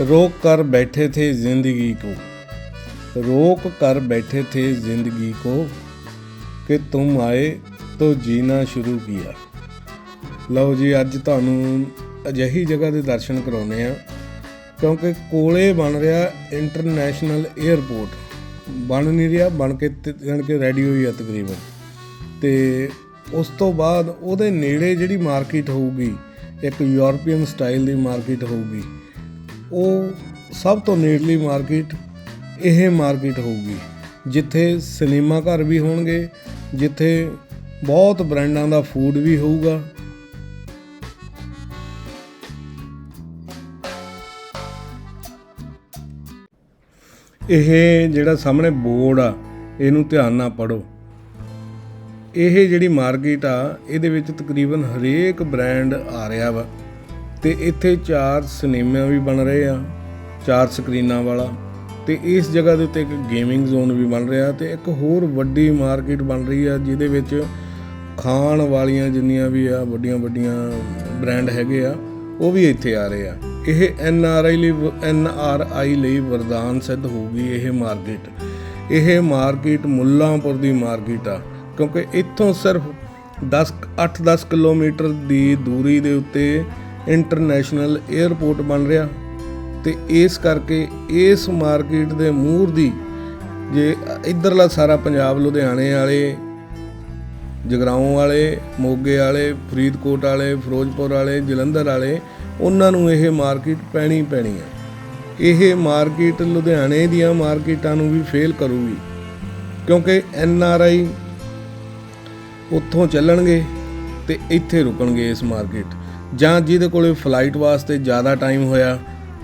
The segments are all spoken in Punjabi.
रोक कर बैठे थे जिंदगी को रोक कर बैठे थे जिंदगी को ਕਿ ਤੁਮ ਆਏ ਤੋ ਜੀਣਾ ਸ਼ੁਰੂ ਕੀਆ। ਲਓ ਜੀ, ਅੱਜ ਤੁਹਾਨੂੰ ਅਜਿਹੀ ਜਗ੍ਹਾ ਦੇ ਦਰਸ਼ਨ ਕਰਾਉਨੇ ਆ ਕਿਉਂਕਿ ਕੋਲੇ ਬਣ ਰਿਹਾ ਇੰਟਰਨੈਸ਼ਨਲ 에ਅਰਪੋਰਟ ਬਣ ਨਹੀਂ ਰਿਹਾ, ਬਣ ਕੇ ਜਾਨ ਕੇ ਰੈਡੀਓ ਹੀ ਆ ਤਕਰੀਬਨ। ਤੇ ਉਸ ਤੋਂ ਬਾਅਦ ਉਹਦੇ ਨੇੜੇ ਜਿਹੜੀ ਮਾਰਕੀਟ ਹੋਊਗੀ, ਇੱਕ ਯੂਰੋਪੀਅਨ ਸਟਾਈਲ ਦੀ ਮਾਰਕੀਟ ਹੋਊਗੀ ਉਹ ਸਭ ਤੋਂ ਨੇੜਲੀ ਮਾਰਕੀਟ ਇਹ ਮਾਰਕੀਟ ਹੋਊਗੀ, ਜਿੱਥੇ ਸਿਨੇਮਾ ਘਰ ਵੀ ਹੋਣਗੇ, ਜਿੱਥੇ ਬਹੁਤ ਬ੍ਰਾਂਡਾਂ ਦਾ ਫੂਡ ਵੀ ਹੋਊਗਾ। ਇਹ ਜਿਹੜਾ ਸਾਹਮਣੇ ਬੋਰਡ ਆ, ਇਹਨੂੰ ਧਿਆਨ ਨਾਲ ਪੜੋ ਇਹ ਜਿਹੜੀ ਮਾਰਕੀਟ ਆ, ਇਹਦੇ ਵਿੱਚ ਤਕਰੀਬਨ ਹਰੇਕ ਬ੍ਰਾਂਡ ਆ ਰਿਹਾ ਵਾ। ਤੇ ਇੱਥੇ ਚਾਰ ਸਿਨੇਮਾ ਵੀ ਬਣ ਰਹੇ ਆ, ਚਾਰ ਸਕਰੀਨਾਂ ਵਾਲਾ। ਤੇ ਇਸ ਜਗ੍ਹਾ ਦੇ ਉੱਤੇ ਇੱਕ ਗੇਮਿੰਗ ਜ਼ੋਨ ਵੀ ਬਣ ਰਿਹਾ ਤੇ ਇੱਕ ਹੋਰ ਵੱਡੀ ਮਾਰਕੀਟ ਬਣ ਰਹੀ ਆ, ਜਿਹਦੇ ਵਿੱਚ ਖਾਣ ਵਾਲੀਆਂ ਜਿੰਨੀਆਂ ਵੀ ਆ ਵੱਡੀਆਂ ਵੱਡੀਆਂ ਬ੍ਰਾਂਡ ਹੈਗੇ ਆ, ਉਹ ਵੀ ਇੱਥੇ ਆ ਰਹੇ ਆ। ਇਹ ਐਨ ਆਰ ਆਈ ਲਈ ਐਨ ਆਰ ਆਈ ਲਈ ਵਰਦਾਨ ਸਿੱਧ ਹੋਊਗੀ ਇਹ ਮਾਰਕੀਟ ਇਹ ਮਾਰਕੀਟ ਮੁੱਲਾਂਪੁਰ ਦੀ ਮਾਰਕੀਟ ਆ, ਕਿਉਂਕਿ ਇੱਥੋਂ ਸਿਰਫ 10 8-10 ਕਿਲੋਮੀਟਰ ਦੀ ਦੂਰੀ ਦੇ ਉੱਤੇ ਇੰਟਰਨੈਸ਼ਨਲ 에ਅਰਪੋਰਟ ਬਣ ਰਿਹਾ ਤੇ ਇਸ ਕਰਕੇ ਇਸ ਮਾਰਕੀਟ ਦੇ ਮੂਹਰ ਦੀ ਜੇ ਇਧਰਲਾ ਸਾਰਾ ਪੰਜਾਬ ਲੁਧਿਆਣੇ ਵਾਲੇ, ਜਗਰਾਉਂ ਵਾਲੇ, ਮੋਗੇ ਵਾਲੇ, ਫਰੀਦਕੋਟ ਵਾਲੇ, ਫਿਰੋਜ਼ਪੁਰ ਵਾਲੇ, ਜਲੰਧਰ ਵਾਲੇ, ਉਹਨਾਂ ਨੂੰ ਇਹ ਮਾਰਕੀਟ ਪੈਣੀ ਪੈਣੀ ਹੈ। ਇਹ ਮਾਰਕੀਟ ਲੁਧਿਆਣੇ ਦੀਆਂ ਮਾਰਕੀਟਾਂ ਨੂੰ ਵੀ ਫੇਲ ਕਰੂਗੀ, ਕਿਉਂਕਿ ਐਨ ਆਰ ਆਈ ਉੱਥੋਂ ਚੱਲਣਗੇ ਤੇ ਇੱਥੇ ਰੁਕਣਗੇ ਇਸ ਮਾਰਕੀਟ। ਜਾਂ ਜਿਹਦੇ ਕੋਲੇ ਫਲਾਈਟ ਵਾਸਤੇ ਜ਼ਿਆਦਾ ਟਾਈਮ ਹੋਇਆ,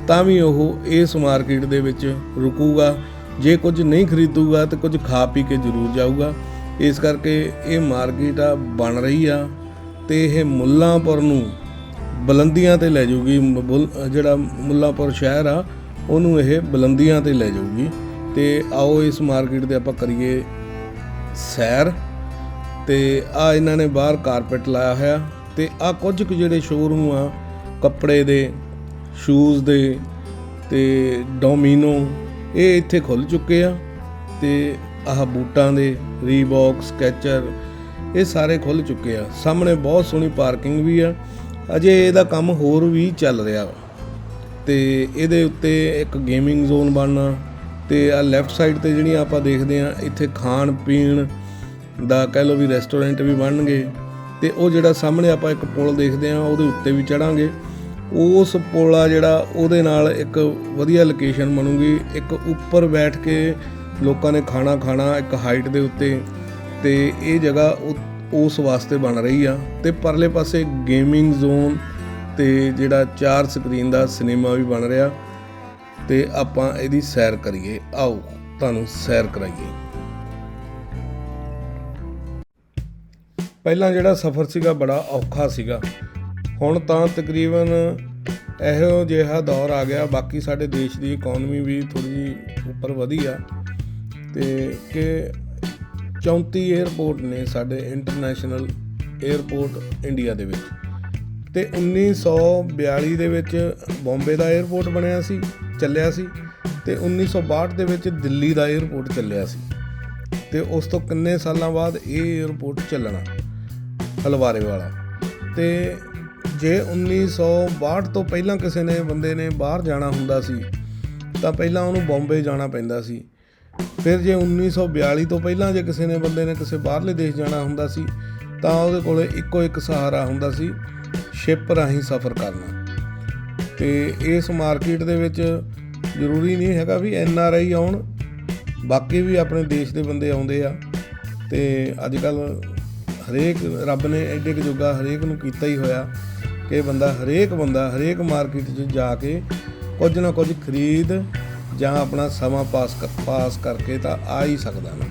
ਤਾਂ ਵੀ ਉਹ ਇਸ ਮਾਰਕੀਟ ਦੇ ਵਿੱਚ ਰੁਕੂਗਾ। ਜੇ ਕੁਝ ਨਹੀਂ ਖਰੀਦੂਗਾ, ਤਾਂ ਕੁਝ ਖਾ ਪੀ ਕੇ ਜ਼ਰੂਰ ਜਾਊਗਾ। ਇਸ ਕਰਕੇ ਇਹ ਮਾਰਕੀਟ ਆ, ਬਣ ਰਹੀ ਆ, ਤੇ ਇਹ ਮੁੱਲਾਂਪੁਰ ਨੂੰ ਬੁਲੰਦੀਆਂ ਤੇ ਲੈ ਜਾਊਗੀ। ਬੁਲ- ਜਿਹੜਾ ਮੁੱਲਾਂਪੁਰ ਸ਼ਹਿਰ ਆ, ਉਹਨੂੰ ਇਹ ਬੁਲੰਦੀਆਂ ਤੇ ਲੈ ਜਾਊਗੀ। ਤੇ ਆਓ ਇਸ ਮਾਰਕੀਟ ਦੇ ਆਪਾਂ ਕਰੀਏ ਸੈਰ। ਤੇ ਆ ਇਹਨਾਂ ਨੇ ਬਾਹਰ ਕਾਰਪੈਟ ਲਾਇਆ ਹੋਇਆ। ਤੇ ਆ ਕੁਝ ਕੁ ਜਿਹੜੇ ਸ਼ੋਰੂਮ ਆ, ਕੱਪੜੇ ਦੇ ਸ਼ੂਜ਼ ਦੇ ਤੇ ਡੋਮੀਨੋ ਇਹ ਇੱਥੇ ਖੁੱਲ ਚੁੱਕੇ ਆ ਤੇ ਆਹ ਬੂਟਾਂ ਦੇ ਰੀਬੌਕ ਸਕੈਚਰ ਇਹ ਸਾਰੇ ਖੁੱਲ ਚੁੱਕੇ ਆ। ਸਾਹਮਣੇ ਬਹੁਤ ਸੋਹਣੀ ਪਾਰਕਿੰਗ ਵੀ ਆ। ਅਜੇ ਇਹਦਾ ਕੰਮ ਹੋਰ ਵੀ ਚੱਲ ਰਿਹਾ ਵਾ। ਤੇ ਇਹਦੇ ਉੱਤੇ ਇੱਕ ਗੇਮਿੰਗ ਜ਼ੋਨ ਬਣਨਾ, ਤੇ ਆ ਲੈਫਟ ਸਾਈਡ ਤੇ ਜਿਹੜੀਆਂ ਆਪਾਂ ਦੇਖਦੇ ਆ, ਇੱਥੇ ਖਾਣ ਪੀਣ ਦਾ ਕਹਿ ਲਓ ਵੀ ਰੈਸਟੋਰੈਂਟ ਵੀ ਬਣਨਗੇ। ਤੇ ਉਹ ਜਿਹੜਾ ਸਾਹਮਣੇ ਆਪਾਂ ਇੱਕ ਪੁਲ ਦੇਖਦੇ ਆ ਉਹਦੇ ਉੱਤੇ ਵੀ ਚੜਾਂਗੇ। ਉਸ ਪੁਲ ਆ ਜਿਹੜਾ, ਉਹਦੇ ਨਾਲ ਇੱਕ ਵਧੀਆ ਲੋਕੇਸ਼ਨ ਬਣੂਗੀ। ਇੱਕ ਉੱਪਰ ਬੈਠ ਕੇ ਲੋਕਾਂ ਨੇ ਖਾਣਾ ਖਾਣਾ ਇੱਕ ਹਾਈਟ ਦੇ ਉੱਤੇ, ਤੇ ਇਹ ਜਗ੍ਹਾ ਉਹ- ਉਸ ਵਾਸਤੇ ਬਣ ਰਹੀ ਆ। ਤੇ ਪਰਲੇ ਪਾਸੇ ਗੇਮਿੰਗ ਜ਼ੋਨ ਤੇ ਜਿਹੜਾ ਚਾਰ ਸਕਰੀਨ ਦਾ ਸਿਨੇਮਾ ਵੀ ਬਣ ਰਿਹਾ। ਤੇ ਆਪਾਂ ਇਹਦੀ ਸੈਰ ਕਰੀਏ। ਆਓ, ਤੁਹਾਨੂੰ ਸੈਰ ਕਰਾਈਏ। ਪਹਿਲਾਂ ਜਿਹੜਾ ਸਫ਼ਰ ਸੀਗਾ ਬੜਾ ਔਖਾ ਸੀਗਾ। ਹੁਣ ਤਾਂ ਤਕਰੀਬਨ ਇਹੋ ਜਿਹਾ ਦੌਰ ਆ ਗਿਆ, ਬਾਕੀ ਸਾਡੇ ਦੇਸ਼ ਦੀ ਇਕਨੋਮੀ ਵੀ ਥੋੜੀ ਜੀ ਉੱਪਰ ਵਧੀ ਆ। ਤੇ ਕਿ 34 에어ਪੋਰਟ ਨੇ ਸਾਡੇ ਇੰਟਰਨੈਸ਼ਨਲ 에어ਪੋਰਟ ਇੰਡੀਆ ਦੇ ਵਿੱਚ। ਤੇ 1942 ਦੇ ਵਿੱਚ ਬੰਬੇ ਦਾ 에어ਪੋਰਟ ਬਣਿਆ ਸੀ, ਚੱਲਿਆ ਸੀ। ਤੇ 1962 ਦੇ ਵਿੱਚ ਦਿੱਲੀ ਦਾ 에어ਪੋਰਟ ਚੱਲਿਆ ਸੀ। ਤੇ ਉਸ ਤੋਂ ਕਿੰਨੇ ਸਾਲਾਂ ਬਾਅਦ ਇਹ 에어ਪੋਰਟ ਚੱਲਣਾ? ਹਲਵਾਰੇ ਵਾਲਾ। ਤੇ ਜੇ 1962 ਤੋਂ ਪਹਿਲਾਂ ਕਿਸੇ ਨੇ ਬੰਦੇ ਨੇ ਬਾਹਰ ਜਾਣਾ ਹੁੰਦਾ ਸੀ, ਤਾਂ ਪਹਿਲਾਂ ਉਹਨੂੰ ਬੰਬੇ ਜਾਣਾ ਪੈਂਦਾ ਸੀ। ਫਿਰ ਜੇ 1942 ਤੋਂ ਪਹਿਲਾਂ ਜੇ ਕਿਸੇ ਨੇ ਬੰਦੇ ਨੇ ਕਿਸੇ ਬਾਹਰਲੇ ਦੇਸ਼ ਜਾਣਾ ਹੁੰਦਾ ਸੀ, ਤਾਂ ਉਹਦੇ ਕੋਲੇ ਇੱਕੋ ਇੱਕ ਸਹਾਰਾ ਹੁੰਦਾ ਸੀ, ਸ਼ਿਪ ਰਾਹੀਂ ਸਫ਼ਰ ਕਰਨਾ। ਤੇ ਇਸ ਮਾਰਕੀਟ ਦੇ ਵਿੱਚ ਜ਼ਰੂਰੀ ਨਹੀਂ ਹੈਗਾ ਵੀ ਐਨ ਆਰ ਆਈ ਆਉਣ, ਬਾਕੀ ਵੀ ਆਪਣੇ ਦੇਸ਼ ਦੇ ਬੰਦੇ ਆਉਂਦੇ ਆ। ਤੇ ਅੱਜ ਕੱਲ ਹਰੇਕ ਰੱਬ ਨੇ ਐਡੇ ਕੁ ਜੋਗਾ ਹਰੇਕ ਨੂੰ ਕੀਤਾ ਹੀ ਹੋਇਆ ਕਿ ਬੰਦਾ ਹਰੇਕ ਬੰਦਾ, ਹਰੇਕ ਮਾਰਕੀਟ 'ਚ ਜਾ ਕੇ ਕੁਝ ਨਾ ਕੁਝ ਖਰੀਦ ਜਾਂ ਆਪਣਾ ਸਮਾਂ ਪਾਸ ਕਰ, ਪਾਸ ਕਰਕੇ ਤਾਂ ਆ ਹੀ ਸਕਦਾ ਨਾ।